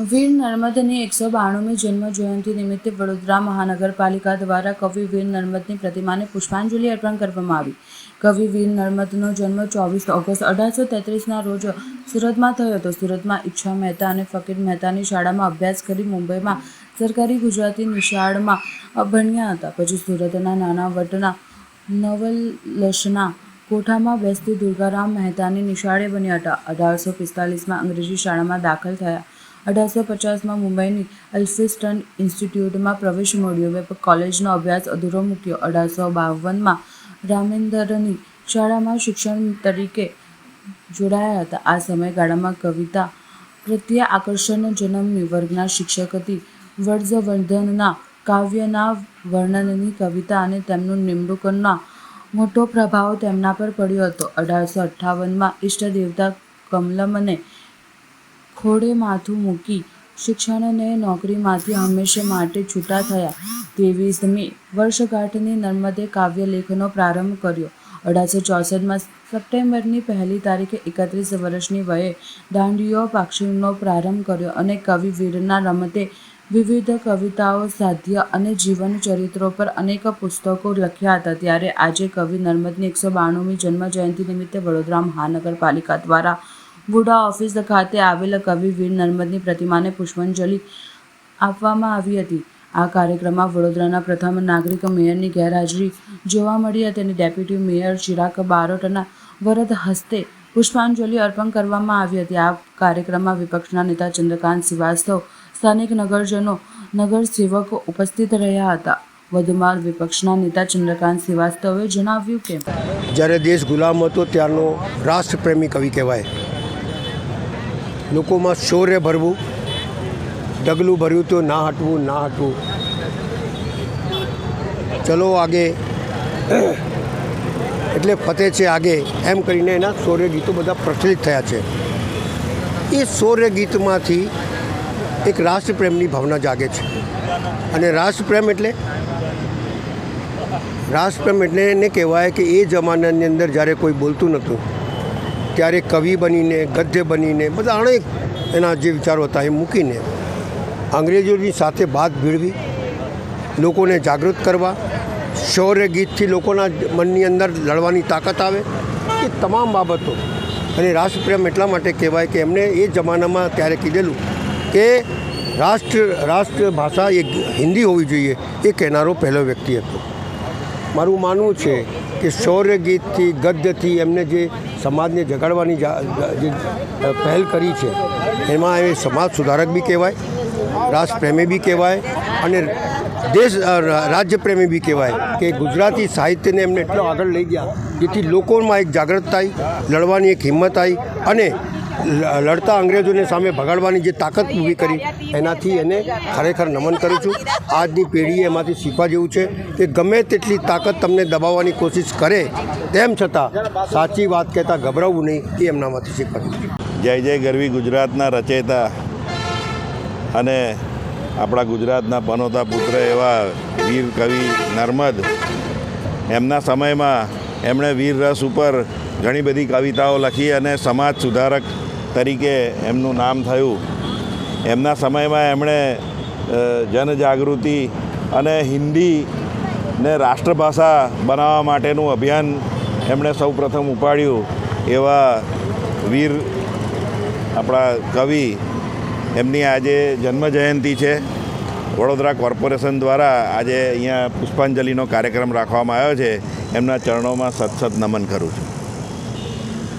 વીર નર્મદની એકસો બાણુમી જન્મ જયંતિ નિમિત્તે વડોદરા મહાનગરપાલિકા દ્વારા કવિ વીર નર્મદની પ્રતિમાને પુષ્પાંજલિ અર્પણ કરવામાં આવી. કવિ વીર નર્મદનો જન્મ ચોવીસ ઓગસ્ટ અઢારસો તેત્રીસના રોજ સુરતમાં થયો હતો. સુરતમાં ઈચ્છા મહેતા અને ફકીર મહેતાની શાળામાં અભ્યાસ કરી મુંબઈમાં સરકારી ગુજરાતી નિશાળમાં ભણ્યા હતા. પછી સુરતના નાના વટના નવલશના કોઠામાં બેસતી દુર્ગારામ મહેતાની નિશાળે બન્યા હતા. અઢારસો પિસ્તાલીસમાં અંગ્રેજી શાળામાં દાખલ થયા. અઢારસો પચાસમાં મુંબઈની એલ્ફિસ્ટન ઇન્સ્ટિટ્યૂટમાં પ્રવેશ મળ્યો. મેં કોલેજનો અભ્યાસ અધૂરો મૂક્યો. અઢારસો બાવનમાં રામેન્દરની શાળામાં શિક્ષણ તરીકે જોડાયા હતા. આ સમયગાળામાં કવિતા પ્રત્યે આકર્ષણ જન્મની વર્ગના શિક્ષક હતી. વર્ધવર્ધનના કાવ્યના વર્ણનની કવિતા અને તેમનું નિમણૂકના મોટો પ્રભાવ તેમના પર પડ્યો હતો. અઢારસો અઠ્ઠાવનમાં ઈષ્ટ દેવતા કમલમને ખોડે માથું મૂકી શિક્ષણને નોકરીમાંથી હંમેશા માટે છૂટા થયા. ત્રેવીસમી વર્ષગાંઠની નર્મદે કાવ્યલેખનો પ્રારંભ કર્યો. અઢારસો ચોસઠમાં સપ્ટેમ્બરની પહેલી તારીખે એકત્રીસ વર્ષની વયે દાંડીઓ પાક્ષીનો પ્રારંભ કર્યો અને કવિ વીરના રમતે વિવિધ કવિતાઓ, સાધ્ય અને જીવન ચરિત્રો પર અનેક પુસ્તકો લખ્યા હતા. ત્યારે આજે કવિ નર્મદની એકસો બાણુમી જન્મ જયંતિ નિમિત્તે વડોદરા મહાનગરપાલિકા દ્વારા બુડા ઓફિસ ખાતે આવેલ કવિ વીર નર્મદની પ્રતિમાને પુષ્પાંજલિ આપવામાં આવી હતી. આ કાર્યક્રમમાં વડોદરાના પ્રથમ નાગરિક મેયરની ગેરહાજરી જોવા મળી હતી અને ડેપ્યુટી મેયર ચિરાગ બારોટના વરદ હસ્તે પુષ્પાંજલિ અર્પણ કરવામાં આવી હતી. આ કાર્યક્રમમાં વિપક્ષના નેતા ચંદ્રકાંત શ્રીવાસ્તવ, સ્થાનિક નગરજનો, નગરસેવકો ઉપસ્થિત રહ્યા હતા. વધુમાં વિપક્ષના નેતા ચંદ્રકાંત શ્રીવાસ્તવે જણાવ્યું કે જ્યારે દેશ ગુલામ હતો ત્યારનો રાષ્ટ્રપ્રેમી કવિ કહેવાય. લોકોમાં શૌર્ય ભરવું, ડગલું ભર્યું તો ના હટવું ના હટવું. ચલો આગે. એટલે ફતે છે આગે. એમ કરીને એના શૌર્ય ગીતો બધા પ્રચલિત થયા છે. એ શૌર્ય ગીતમાંથી એક રાષ્ટ્રપ્રેમની ભાવના જાગે છે. અને રાષ્ટ્રપ્રેમ એટલે? રાષ્ટ્રપ્રેમ એટલે એને કહેવાય કે એ જમાનાની અંદર જ્યારે કોઈ બોલતું નહોતું ત્યારે કવિ બનીને, ગદ્ય બનીને, બધા અનેક એના જે વિચારો હતા એ મૂકીને અંગ્રેજોની સાથે બાદ ભીડવી લોકોને જાગૃત કરવા, શૌર્ય ગીતથી લોકોના મનની અંદર લડવાની તાકાત આવે, એ તમામ બાબતો. અને રાષ્ટ્રપ્રેમ એટલા માટે કહેવાય કે એમણે એ જમાનામાં ત્યારે કીધેલું કે રાષ્ટ્ર રાષ્ટ્ર ભાષા એ હિન્દી હોવી જોઈએ, એ કહેનારો પહેલો વ્યક્તિ હતો. મારું માનવું છે કે શૌર્ય ગીતથી, ગદ્યથી એમને જે સમાજને જગાડવાની જે પહેલ કરી છે, એમાં એ સમાજ સુધારક બી કહેવાય, રાષ્ટ્રપ્રેમી બી કહેવાય અને દેશ રાજ્યપ્રેમી બી કહેવાય કે ગુજરાતી સાહિત્યને એમને એટલો આગળ લઈ ગયા, જેથી લોકોમાં એક જાગૃતતા આવી લડવાની એક હિંમત આવી અને લડતા અંગ્રેજોને સામે ભગાડવાની જે તાકાત ઊભી કરી, એનાથી એને ખરેખર નમન કરું છું. આજની પેઢીએ એમાંથી શીખવા જેવું છે કે ગમે તેટલી તાકાત તમને દબાવવાની કોશિશ કરે, તેમ છતાં સાચી વાત કહેતા ગભરાવવું નહીં એ એમનામાંથી શીખવા જય જય ગરવી ગુજરાતના રચેતા અને આપણા ગુજરાતના પનોતા પુત્ર એવા વીર કવિ નર્મદ. એમના સમયમાં એમણે વીર રસ ઉપર ઘણી બધી કવિતાઓ લખી અને સમાજ સુધારક તરીકે એમનું નામ થયું. એમના સમયમાં એમણે જનજાગૃતિ અને હિન્દીને રાષ્ટ્રભાષા બનાવવા માટેનું અભિયાન એમણે સૌ પ્રથમ ઉપાડ્યું. એવા વીર આપણા કવિ એમની આજે જન્મ જયંતિ છે. વડોદરા કોર્પોરેશન દ્વારા આજે અહીંયા પુષ્પાંજલિનો કાર્યક્રમ રાખવામાં આવ્યો છે. એમના ચરણોમાં સતસત નમન કરું છું.